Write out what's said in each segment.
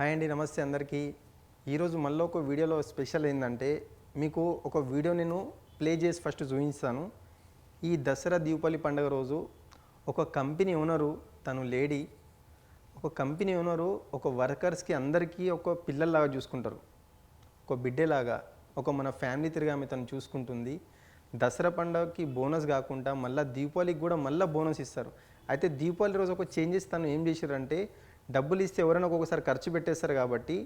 Hi అండి నమస్తే అందరికీ. ఈరోజు మళ్ళీ ఒక వీడియోలో స్పెషల్ ఏంటంటే మీకు ఒక వీడియో నేను ప్లే చేసి ఫస్ట్ చూపిస్తాను. ఈ దసరా దీపావళి పండుగ రోజు ఒక కంపెనీ ఓనరు తను లేడీ ఒక కంపెనీ ఓనరు ఒక వర్కర్స్కి అందరికీ ఒక పిల్లల్లాగా చూసుకుంటారు. ఒక బిడ్డేలాగా ఒక మన ఫ్యామిలీ తిరిగి ఆమె తను చూసుకుంటుంది. దసరా పండుగకి బోనస్ కాకుండా మళ్ళీ దీపావళికి కూడా మళ్ళీ బోనస్ ఇస్తారు. అయితే దీపావళి రోజు ఒక చేంజెస్ తను ఏం చేశారంటే డబ్బులు ఇస్తే ఎవరైనా ఒక్కొక్కసారి ఖర్చు పెట్టేస్తారు కాబట్టి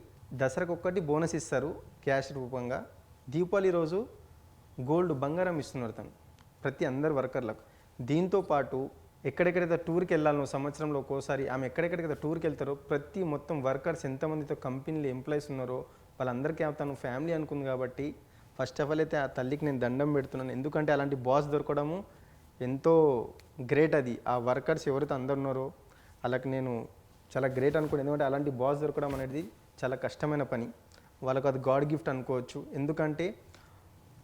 దసరాకు ఒక్కటి బోనస్ ఇస్తారు క్యాష్ రూపంగా. దీపావళి రోజు గోల్డ్ బంగారం ఇస్తున్నారు తను ప్రతి అందరు వర్కర్లకు. దీంతో పాటు ఎక్కడెక్కడైతే టూర్కి వెళ్ళాలనో సంవత్సరంలో ఒక్కోసారి ఆమె ఎక్కడెక్కడికైతే టూర్కి వెళ్తారో ప్రతి మొత్తం వర్కర్స్ ఎంతమందితో కంపెనీలు ఎంప్లాయీస్ ఉన్నారో వాళ్ళందరికీ తను ఫ్యామిలీ అనుకుంది కాబట్టి ఫస్ట్ ఆఫ్ ఆల్ అయితే ఆ తల్లికి నేను దండం పెడుతున్నాను. ఎందుకంటే అలాంటి బాస్ దొరకడము ఎంతో గ్రేట్ అది. ఆ వర్కర్స్ ఎవరైతే అందరు ఉన్నారో వాళ్ళకి నేను చాలా గ్రేట్ అనుకోండి. ఎందుకంటే అలాంటి బాస్ దొరకడం అనేది చాలా కష్టమైన పని. వాళ్ళకు అది గాడ్ గిఫ్ట్ అనుకోవచ్చు. ఎందుకంటే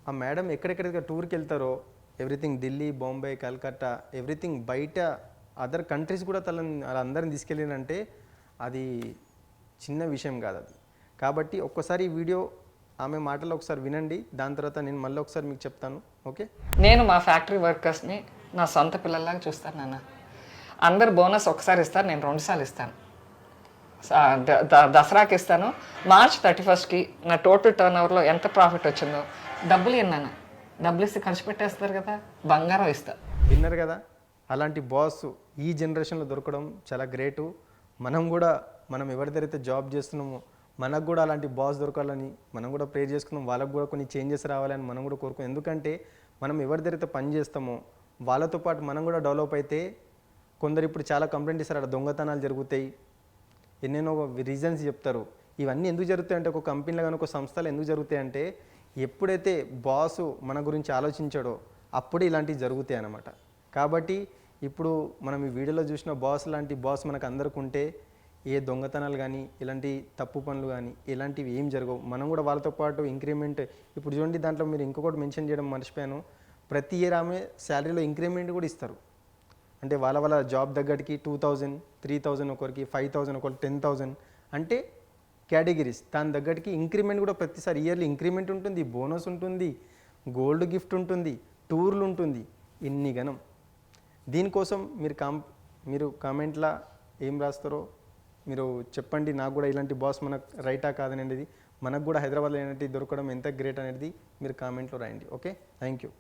ఆ మేడం ఎక్కడెక్కడికి టూర్కి వెళ్తారో ఎవ్రీథింగ్ ఢిల్లీ బాంబే కల్కట్టా ఎవ్రీథింగ్ బయట అదర్ కంట్రీస్ కూడా తన వాళ్ళందరిని తీసుకెళ్ళినంటే అది చిన్న విషయం కాదు అది. కాబట్టి ఒక్కసారి ఈ వీడియో ఆమె మాటలు ఒకసారి వినండి. దాని తర్వాత నేను మళ్ళీ ఒకసారి మీకు చెప్తాను. ఓకే? నేను మా ఫ్యాక్టరీ వర్కర్స్ని నా సొంత పిల్లల్లాగా చూస్తాను నాన్న. అందరు బోనస్ ఒకసారి ఇస్తారు నేను రెండుసార్లు ఇస్తాను. దసరాకి ఇస్తాను. మార్చ్ థర్టీ ఫస్ట్కి నా టోటల్ టర్న్ ఓవర్లో ఎంత ప్రాఫిట్ వచ్చిందో. డబ్బులు ఇన్నాను. డబ్బులు ఇస్తే ఖర్చు పెట్టేస్తారు కదా బంగారం ఇస్తా. విన్నారు కదా అలాంటి బాస్ ఈ జనరేషన్లో దొరకడం చాలా గ్రేటు. మనం కూడా మనం ఎవరి దగ్గర అయితే జాబ్ చేస్తున్నామో మనకు కూడా అలాంటి బాస్ దొరకాలని మనం కూడా ప్రే చేసుకుందాం వాళ్ళకు కూడా కొన్ని చేంజెస్ రావాలని మనం కూడా కోరుకున్నాం ఎందుకంటే మనం ఎవరి దగ్గర అయితే పని చేస్తామో వాళ్ళతో పాటు మనం కూడా డెవలప్ అయితే కొందరు ఇప్పుడు చాలా కంప్లైంట్ ఇస్తారు అక్కడ దొంగతనాలు జరుగుతాయి. ఎన్నెన్నో రీజన్స్ చెప్తారు. ఇవన్నీ ఎందుకు జరుగుతాయి అంటే ఒక కంపెనీలో కానీ ఒక సంస్థలో ఎందుకు జరుగుతాయి అంటే ఎప్పుడైతే బాసు మన గురించి ఆలోచించాడో అప్పుడే ఇలాంటివి జరుగుతాయి అన్నమాట. కాబట్టి ఇప్పుడు మనం ఈ వీడియోలో చూసిన బాస్ లాంటి బాస్ మనకు అందరికి ఉంటే ఏ దొంగతనాలు కానీ ఇలాంటి తప్పు పనులు కానీ ఇలాంటివి ఏం జరగవు. మనం కూడా వాళ్ళతో పాటు ఇంక్రిమెంట్ ఇప్పుడు చూడండి దాంట్లో మీరు ఇంకొకటి మెన్షన్ చేయడం మర్చిపోయాను. ప్రతి ఇయర్ ఆమె శాలరీలో ఇంక్రిమెంట్ కూడా ఇస్తారు. అంటే వాళ్ళ వాళ్ళ జాబ్ తగ్గట్టుకి టూ థౌజండ్ త్రీ థౌజండ్ ఒకరికి ఫైవ్ థౌజండ్ ఒకరు టెన్ థౌజండ్. అంటే కేటగిరీస్ దాని తగ్గట్టుకి ఇంక్రిమెంట్ కూడా ప్రతిసారి ఇయర్లీ ఇంక్రిమెంట్ ఉంటుంది బోనస్ ఉంటుంది గోల్డ్ గిఫ్ట్ ఉంటుంది టూర్లు ఉంటుంది ఇన్ని గణం. దీనికోసం మీరు కాం మీరు కామెంట్లా ఏం రాస్తారో మీరు చెప్పండి. నాకు కూడా ఇలాంటి బాస్ మనకు రైటా కాదనేది. మనకు కూడా హైదరాబాద్లో ఇలాంటి దొరకడం ఎంత గ్రేట్ అనేది మీరు కామెంట్లో రాయండి. ఓకే? Thank you.